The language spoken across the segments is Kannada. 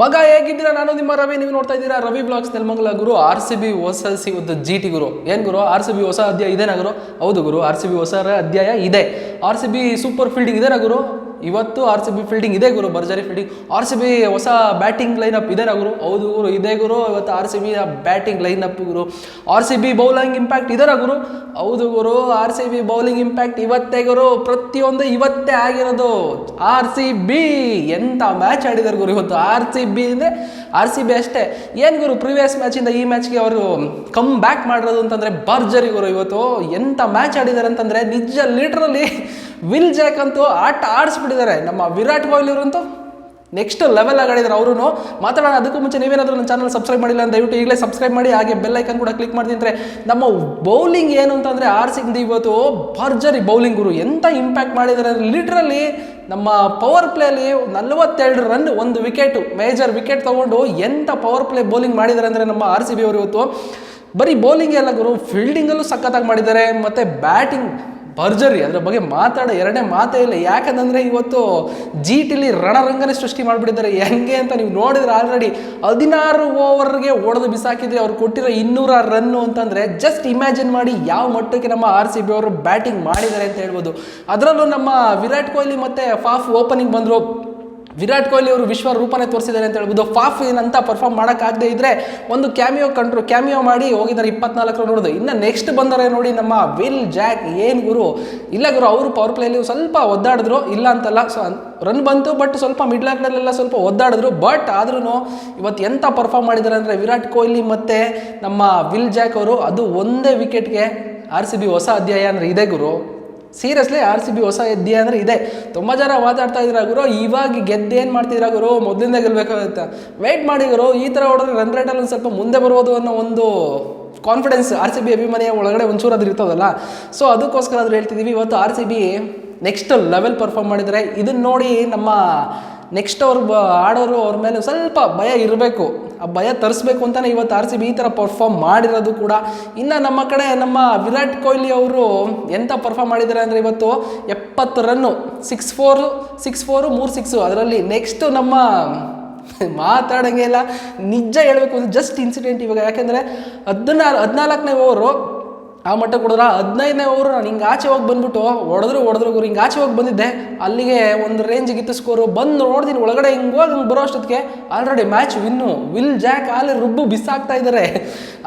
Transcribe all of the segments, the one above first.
ಮಗ ಹೇಗಿದ್ದೀರಾ? ನಾನು ನಿಮ್ಮ ರವಿ, ನೀವು ನೋಡ್ತಾ ಇದ್ದೀರಾ ರವಿ ಬ್ಲಾಗ್ಸ್ ನೆಲಮಂಗಲ ಗುರು. ಆರ್ ಸಿ ಬಿ ಹೊಸ ಸಿಗುತ್ತೆ ಜಿ ಟಿ ಗುರು. ಏನು ಗುರು? ಆರ್ ಸಿ ಬಿ ಹೊಸ ಅಧ್ಯಾಯ ಇದೇನಾ ಗುರು? ಹೌದು ಗುರು, ಆರ್ ಸಿ ಬಿ ಹೊಸ ಅಧ್ಯಾಯ ಇದೆ. R C B super fielding ಇದೇನಾ ಗುರು? ಇವತ್ತು ಆರ್ ಸಿ ಬಿ ಫೀಲ್ಡಿಂಗ್ ಇದೆ ಗುರು, ಭರ್ಜರಿ ಫೀಲ್ಡಿಂಗ್ ಆರ್ ಸಿ ಬಿ ಹೊಸ ಬ್ಯಾಟಿಂಗ್ ಲೈನಪ್ ಇದೇ ಗುರು. ಹೌದು ಗುರು, ಇದೆ ಗುರು. ಇವತ್ತು R C B batting lineup ಗುರು. R C B bowling impact ಇದರ ಗುರು. ಹೌದು ಗುರು R C B bowling impact ಇವತ್ತೇ ಗುರು. ಪ್ರತಿಯೊಂದು ಇವತ್ತೇ ಆಗಿರೋದು ಆರ್ ಸಿ ಬಿ ಎಂಥ ಮ್ಯಾಚ್ ಆಡಿದಾರೆ ಗುರು ಇವತ್ತು ಆರ್ ಸಿ ಬಿ ಅಂದರೆ ಆರ್ ಸಿ ಬಿ ಅಷ್ಟೇ. ಏನು ಗುರು ಪ್ರಿವಿಯಸ್ ಮ್ಯಾಚಿಂದ ಈ ಮ್ಯಾಚ್ಗೆ ಅವರು ಕಮ್ ಬ್ಯಾಕ್ ಮಾಡಿರೋದು ಅಂತಂದರೆ ಭರ್ಜರಿ ಗುರು ಇವತ್ತು. ಎಂಥ ಮ್ಯಾಚ್ ಆಡಿದ್ದಾರೆ ಅಂತಂದರೆ ನಿಜ ಲೀಟ್ರಲ್ಲಿ ವಿಲ್ ಜಾಕ್ ಅಂತೂ ಆಟ ಆಡಿಸ್ಬಿಟ್ಟಿದ್ದಾರೆ. ನಮ್ಮ ವಿರಾಟ್ ಕೊಹ್ಲಿ ಅವರಂತೂ ನೆಕ್ಸ್ಟ್ ಲೆವೆಲ್ ಆಗಿದ್ದಾರೆ ಅವರು ಮಾತಾಡೋಣ, ಅದಕ್ಕೂ ಮುಂಚೆ ನೀವೇನಾದರೂ ನನ್ನ ಚಾನಲ್ ಸಬ್ಸ್ಕ್ರೈಬ್ ಮಾಡಿಲ್ಲ ಅಂತ ದಯವಿಟ್ಟು ಈಗಲೇ ಸಬ್ಸ್ಕ್ರೈಬ್ ಮಾಡಿ, ಹಾಗೆ ಬೆಲ್ ಐಕನ್ ಕೂಡ ಕ್ಲಿಕ್ ಮಾಡ್ತಿದ್ರೆ ನಮ್ಮ ಬೌಲಿಂಗ್ ಏನು ಅಂತಂದರೆ ಆರ್ ಸಿಂಗ್ ಇವತ್ತು ಭರ್ಜರಿ ಬೌಲಿಂಗ್ ಗುರು. ಎಂಥ ಇಂಪ್ಯಾಕ್ಟ್ ಮಾಡಿದ್ದಾರೆ ಅಂದರೆ ಲಿಟ್ರಲ್ಲಿ ನಮ್ಮ ಪವರ್ ಪ್ಲೇಯಲ್ಲಿ ನಲವತ್ತೆರಡು ರನ್ ಒಂದು ವಿಕೆಟು ಮೇಜರ್ ವಿಕೆಟ್ ತೊಗೊಂಡು ಎಂಥ ಪವರ್ ಪ್ಲೇ ಬೌಲಿಂಗ್ ಮಾಡಿದ್ದಾರೆ ಅಂದರೆ ನಮ್ಮ ಆರ್ ಸಿ ಬಿ ಅವರು ಇವತ್ತು. ಬರೀ ಬೌಲಿಂಗ್ ಎಲ್ಲ ಗುರು ಫೀಲ್ಡಿಂಗಲ್ಲೂ ಸಖತ್ತಾಗಿ ಮಾಡಿದ್ದಾರೆ. ಮತ್ತು ಬ್ಯಾಟಿಂಗ್ ಭರ್ಜರಿ ಅದರ ಬಗ್ಗೆ ಮಾತಾಡೋ ಎರಡನೇ ಮಾತೇ ಇಲ್ಲ. ಯಾಕಂತಂದರೆ ಇವತ್ತು ಜಿ ಟಿಲಿ ರಣರಂಗನೇ ಸೃಷ್ಟಿ ಮಾಡಿಬಿಟ್ಟಿದ್ದಾರೆ. ಹೆಂಗೆ ಅಂತ ನೀವು ನೋಡಿದ್ರೆ ಆಲ್ರೆಡಿ ಹದಿನಾರು ಓವರ್ಗೆ ಹೊಡೆದು ಬಿಸಾಕಿದ್ರೆ ಅವ್ರು ಕೊಟ್ಟಿರೋ ಇನ್ನೂರ ರನ್ನು ಅಂತಂದರೆ ಜಸ್ಟ್ ಇಮ್ಯಾಜಿನ್ ಮಾಡಿ ಯಾವ ಮಟ್ಟಕ್ಕೆ ನಮ್ಮ ಆರ್ ಸಿ ಬಿ ಅವರು ಬ್ಯಾಟಿಂಗ್ ಮಾಡಿದ್ದಾರೆ ಅಂತ ಹೇಳ್ಬೋದು. ಅದರಲ್ಲೂ ನಮ್ಮ ವಿರಾಟ್ ಕೊಹ್ಲಿ ಮತ್ತು ಫಾಫ್ ಓಪನಿಂಗ್ ಬಂದರು. ವಿರಾಟ್ ಕೊಹ್ಲಿ ಅವರು ವಿಶ್ವ ರೂಪನೇ ತೋರಿಸಿದ್ದಾರೆ ಅಂತ ಹೇಳ್ಬೋದು. ಫಾಫ್ ಏನಂತ ಪರ್ಫಾರ್ಮ್ ಮಾಡೋಕ್ಕಾಗದೇ ಇದ್ರೆ ಒಂದು ಕ್ಯಾಮಿಯೋ ಕಂಟ್ರೋ ಕ್ಯಾಮಿಯೋ ಮಾಡಿ ಹೋಗಿದ್ದಾರೆ ಇಪ್ಪತ್ನಾಲ್ಕರ ನೋಡೋದು. ಇನ್ನು ನೆಕ್ಸ್ಟ್ ಬಂದರೆ ನೋಡಿ ನಮ್ಮ ವಿಲ್ ಜಾಕ್, ಏನು ಗುರು? ಇಲ್ಲ ಗುರು, ಅವರು ಪವರ್ ಪ್ಲೇಲಿ ಸ್ವಲ್ಪ ಒದ್ದಾಡಿದ್ರು, ಇಲ್ಲ ಅಂತಲ್ಲ. ಸೊ ರನ್ ಬಂತು ಬಟ್ ಸ್ವಲ್ಪ ಮಿಡ್ಲ್ ಆರ್ಡರ್ಲೆಲ್ಲ ಸ್ವಲ್ಪ ಒದ್ದಾಡಿದ್ರು. ಬಟ್ ಆದ್ರೂ ಇವತ್ತು ಎಂಥ ಪರ್ಫಾರ್ಮ್ ಮಾಡಿದ್ದಾರೆ ಅಂದರೆ ವಿರಾಟ್ ಕೊಹ್ಲಿ ಮತ್ತು ನಮ್ಮ ವಿಲ್ ಜಾಕ್ ಅವರು ಅದು ಒಂದೇ ವಿಕೆಟ್ಗೆ ಆರ್ ಸಿ ಬಿ ಹೊಸ ಅಧ್ಯಾಯ ಅಂದರೆ ಇದೇ ಗುರು. ಸೀರಿಯಸ್ಲಿ ಆರ್ ಸಿ ಬಿ ಹೊಸ ಎದ್ದಿ ಅಂದರೆ ಇದೆ. ತುಂಬ ಜನ ಮಾತಾಡ್ತಾ ಇದ್ರ ಗುರು? ಇವಾಗ ಗೆದ್ದು ಏನು ಮಾಡ್ತಿದ್ರ ಗುರು? ಮೊದಲಿಂದ ಗೆಲ್ಲಬೇಕಾಗುತ್ತೆ ವೆಯ್ಟ್ ಮಾಡಿ, ಗುರು. ಈ ಥರ ಹೊಡೆದ್ರೆ ರನ್ ರೇಟಲ್ಲಿ ಒಂದು ಸ್ವಲ್ಪ ಮುಂದೆ ಬರ್ಬೋದು ಅನ್ನೋ ಒಂದು ಕಾನ್ಫಿಡೆನ್ಸ್ ಆರ್ ಸಿ ಬಿ ಅಭಿಮಾನಿಯ ಒಳಗಡೆ ಒಂಚೂರು ಅದು ಇರ್ತದಲ್ಲ. ಸೊ ಅದಕ್ಕೋಸ್ಕರ ಆದರೂ ಹೇಳ್ತಿದ್ದೀವಿ. ಇವತ್ತು R C B next level perform ಮಾಡಿದರೆ ಇದನ್ನ ನೋಡಿ ನಮ್ಮ ನೆಕ್ಸ್ಟ್ ಅವ್ರು ಆಡೋರು ಅವ್ರ ಮೇಲೆ ಸ್ವಲ್ಪ ಭಯ ಇರಬೇಕು. ಆ ಭಯ ತರಿಸ್ಬೇಕು ಅಂತಲೇ ಇವತ್ತು ಆರ್ ಸಿ ಬಿ ಈ ಥರ ಪರ್ಫಾರ್ಮ್ ಮಾಡಿರೋದು ಕೂಡ. ಇನ್ನು ನಮ್ಮ ಕಡೆ ನಮ್ಮ ವಿರಾಟ್ ಕೊಹ್ಲಿ ಅವರು ಎಂಥ ಪರ್ಫಾರ್ಮ್ ಮಾಡಿದ್ದಾರೆ ಅಂದರೆ ಇವತ್ತು ಎಪ್ಪತ್ತು ರನ್ನು ಸಿಕ್ಸ್ ಫೋರು ಸಿಕ್ಸ್ ಫೋರು ಮೂರು ಸಿಕ್ಸು ಅದರಲ್ಲಿ ನೆಕ್ಸ್ಟು ನಮ್ಮ ಮಾತಾಡೋಂಗೆ ಇಲ್ಲ. ನಿಜ ಹೇಳಬೇಕು ಅಂದರೆ ಜಸ್ಟ್ ಇನ್ಸಿಡೆಂಟ್ ಇವಾಗ. ಯಾಕೆಂದರೆ ಹದಿನಾರು, ಹದಿನಾಲ್ಕನೇ ಓವರು ಆ ಮಟ್ಟ ಕೊಡಿದ್ರ ಹದಿನೈದನೇ ಓವರು ನಾನು ಹಿಂಗೆ ಆಚೆ ಹೋಗಿ ಬಂದ್ಬಿಟ್ಟು ಹೊಡೆದ್ರು ಹೊಡೆದ್ರು ಗುರು, ಹಿಂಗೆ ಆಚೆ ಹೋಗಿ ಬಂದಿದ್ದೆ. ಅಲ್ಲಿಗೆ ಒಂದು ರೇಂಜಿಗಿತ್ತು ಸ್ಕೋರು ಬಂದು ನೋಡ್ತೀನಿ ಒಳಗಡೆ ಹಿಂಗೆ ಹೋಗಿ ಹಿಂಗೆ ಬರೋ ಅಷ್ಟೊತ್ತಿಗೆ already match win Will Jacks ಆಲೆ ರುಬ್ಬು ಬಿಸಾಕ್ತಾ ಇದ್ದಾರೆ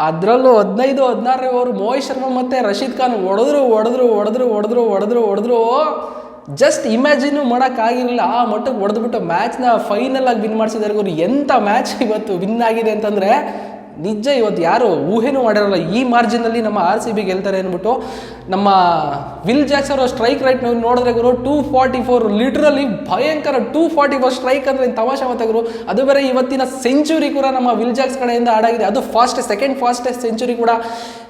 ಅದರಲ್ಲೂ ಹದಿನೈದು, ಹದಿನಾರನೇ ಓವರು ಮೋಹಿತ್ ಶರ್ಮಾ ಮತ್ತು ರಶೀದ್ ಖಾನ್ ಹೊಡೆದ್ರು ಹೊಡೆದ್ರು ಹೊಡೆದ್ರು ಹೊಡೆದ್ರು ಹೊಡೆದ್ರು ಹೊಡೆದ್ರು. ಜಸ್ಟ್ ಇಮ್ಯಾಜಿನು ಮಾಡೋಕ್ಕಾಗಿರಲಿಲ್ಲ ಆ ಮಟ್ಟಕ್ಕೆ ಹೊಡೆದ್ಬಿಟ್ಟು ಮ್ಯಾಚ್ನ ಫೈನಲ್ ಆಗಿ ವಿನ್ ಮಾಡಿಸಿದ್ದಾರೆ ಗುರು. ಎಂಥ ಮ್ಯಾಚ್ ಇವತ್ತು ವಿನ್ ಆಗಿದೆ ಅಂತಂದರೆ ನಿಜ ಇವತ್ತು ಯಾರು ಊಹೆನೂ ಮಾಡಿರಲ್ಲ. ಈ ಮಾರ್ಜಿನಲ್ಲಿ ನಮ್ಮ ಆರ್ ಸಿ ಬಿ ಗೆಲ್ತಾರೆ ಅಂದ್ಬಿಟ್ಟು ನಮ್ಮ ವಿಲ್ ಜಾಕ್ಸ್ ಅವರ ಸ್ಟ್ರೈಕ್ ರೈಟ್ ನೀವು ನೋಡಿದ್ರೆ ಗುರು ಟೂ ಫಾರ್ಟಿ ಫೋರ್ ಲಿಟ್ರಲಿ ಭಯಂಕರ ಟೂ ಫಾರ್ಟಿ ಫೋರ್ ಸ್ಟ್ರೈಕ್ ಅಂದರೆ ತಮಾಷೆ ಗುರು. ಅದು ಬೇರೆ ಇವತ್ತಿನ ಸೆಂಚುರಿ ಕೂಡ ನಮ್ಮ ವಿಲ್ ಜಾಕ್ಸ್ ಕಡೆಯಿಂದ ಆಡಾಗಿದೆ ಅದು ಫಾಸ್ಟ್ ಸೆಕೆಂಡ್ ಫಾಸ್ಟೆಸ್ಟ್ ಸೆಂಚುರಿ ಕೂಡ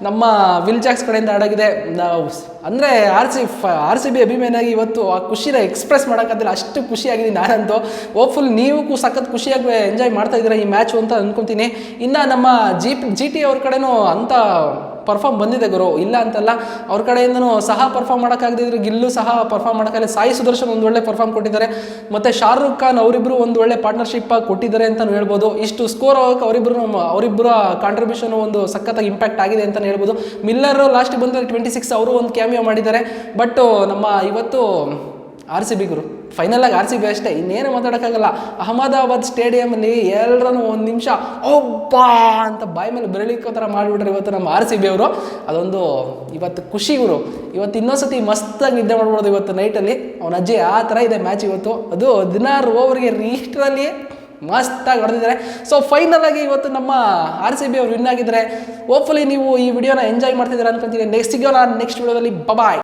ನಮ್ಮ ವಿಲ್ ಜಾಕ್ಸ್ ಕಡೆಯಿಂದ ಆಡಾಗಿದೆ ಅಂದರೆ R C R C B ಅಭಿಮಾನಿಯಾಗಿ ಇವತ್ತು ಆ ಖುಷಿನ ಎಕ್ಸ್ಪ್ರೆಸ್ ಮಾಡೋಕ್ಕಾಗಿಲ್ಲ ಅಷ್ಟು ಖುಷಿಯಾಗಿದೆ ನಾನಂತೂ. ಹೋಪ್ಫುಲ್ ನೀವು ಸಖತ್ ಖುಷಿಯಾಗಿ ಎಂಜಾಯ್ ಮಾಡ್ತಾ ಇದ್ದೀರಾ ಈ ಮ್ಯಾಚು ಅಂತ ಅಂದ್ಕೊತೀನಿ ಇನ್ನು ನಮ್ಮ ಜಿ ಜಿ ಟಿ ಅವ್ರ ಕಡೆನೂ ಅಂಥ ಪರ್ಫಾರ್ಮ್ ಬಂದಿದೆ ಗುರು. ಇಲ್ಲ ಅಂತಲ್ಲ, ಅವ್ರ ಕಡೆಯಿಂದನೂ ಸಹ ಪರ್ಫಾರ್ಮ್ ಮಾಡೋಕ್ಕಾಗದಿದ್ರೆ ಗಿಲ್ಲು ಸಹ ಪರ್ಫಾರ್ಮ್ ಮಾಡೋಕ್ಕಾಗಲ್ಲ ಸಾಯಿ ಸುದರ್ಶನ್ ಒಂದು ಒಳ್ಳೆ ಪರ್ಫಾರ್ಮ್ ಕೊಟ್ಟಿದ್ದಾರೆ. ಮತ್ತು ಶಾರುಖ್ ಖಾನ್ ಅವರಿಬ್ಬರು ಒಂದು ಒಳ್ಳೆ ಪಾರ್ಟ್ನರ್ಶಿಪ್ ಕೊಟ್ಟಿದ್ದಾರೆ ಅಂತಲೂ ಹೇಳ್ಬೋದು. ಇಷ್ಟು ಸ್ಕೋರ್ ಆಗೋಕೆ ಅವರಿಬ್ಬರು ಅವರಿಬ್ಬರ ಕಾಂಟ್ರಿಬ್ಯೂಷನ್ ಒಂದು ಸಖತ್ತಾಗಿ ಇಂಪ್ಯಾಕ್ಟ್ ಆಗಿದೆ ಅಂತಲೇ ಹೇಳ್ಬೋದು. ಮಿಲ್ಲರ್ ಲಾಸ್ಟಿಗೆ ಬಂದರೆ ಟ್ವೆಂಟಿ ಸಿಕ್ಸ್ ಅವರು ಒಂದು ಕ್ಯಾಮಿಯೋ ಮಾಡಿದ್ದಾರೆ. ಬಟ್ ನಮ್ಮ ಇವತ್ತು ಆರ್ ಸಿ ಬಿ ಗುರು. ಫೈನಲ್ ಆಗಿ ಆರ್ ಸಿ ಬಿ ಅಷ್ಟೇ, ಇನ್ನೇನು ಮಾತಾಡೋಕ್ಕಾಗಲ್ಲ. ಅಹಮದಾಬಾದ್ ಸ್ಟೇಡಿಯಮಲ್ಲಿ ಎಲ್ಲರೂ ಒಂದು ನಿಮಿಷ, ಒಬ್ಬ ಅಂತ ಬಾಯಿ ಮೇಲೆ ಬೆರಳಿಕೋ ಥರ ಮಾಡಿಬಿಟ್ರೆ ಇವತ್ತು ನಮ್ಮ ಆರ್ ಸಿ ಬಿ ಅವರು. ಅದೊಂದು ಇವತ್ತು ಖುಷಿ ಇವರು ಇವತ್ತು ಇನ್ನೊಂದ್ಸತಿ ಮಸ್ತಾಗಿ ನಿದ್ದೆ ಮಾಡ್ಬೋದು ಇವತ್ತು ನೈಟಲ್ಲಿ ಅವನ ಅಜ್ಜಿ ಆ ಥರ ಇದೆ ಮ್ಯಾಚ್ ಇವತ್ತು. ಅದು ಹದಿನಾರು ಓವರ್ಗೆ ರೀಸ್ಟ್ರಲ್ಲಿ ಮಸ್ತಾಗಿ ಹೊಡೆದಿದ್ದಾರೆ. ಸೊ ಫೈನಲ್ ಆಗಿ ಇವತ್ತು ನಮ್ಮ ಆರ್ ಸಿ ಬಿ ಅವರು ವಿನ್ ಆಗಿದ್ದಾರೆ. ಹೋಪ್ಫುಲಿ ನೀವು ಈ ವಿಡಿಯೋನ ಎಂಜಾಯ್ ಮಾಡ್ತಿದ್ದೀರಾ ಅನ್ಕೊಂತೀನಿ. ನೆಕ್ಸ್ಟ್ ಸಿಗೋಣ ನೆಕ್ಸ್ಟ್ ವಿಡಿಯೋದಲ್ಲಿ ಬಬಾಯ್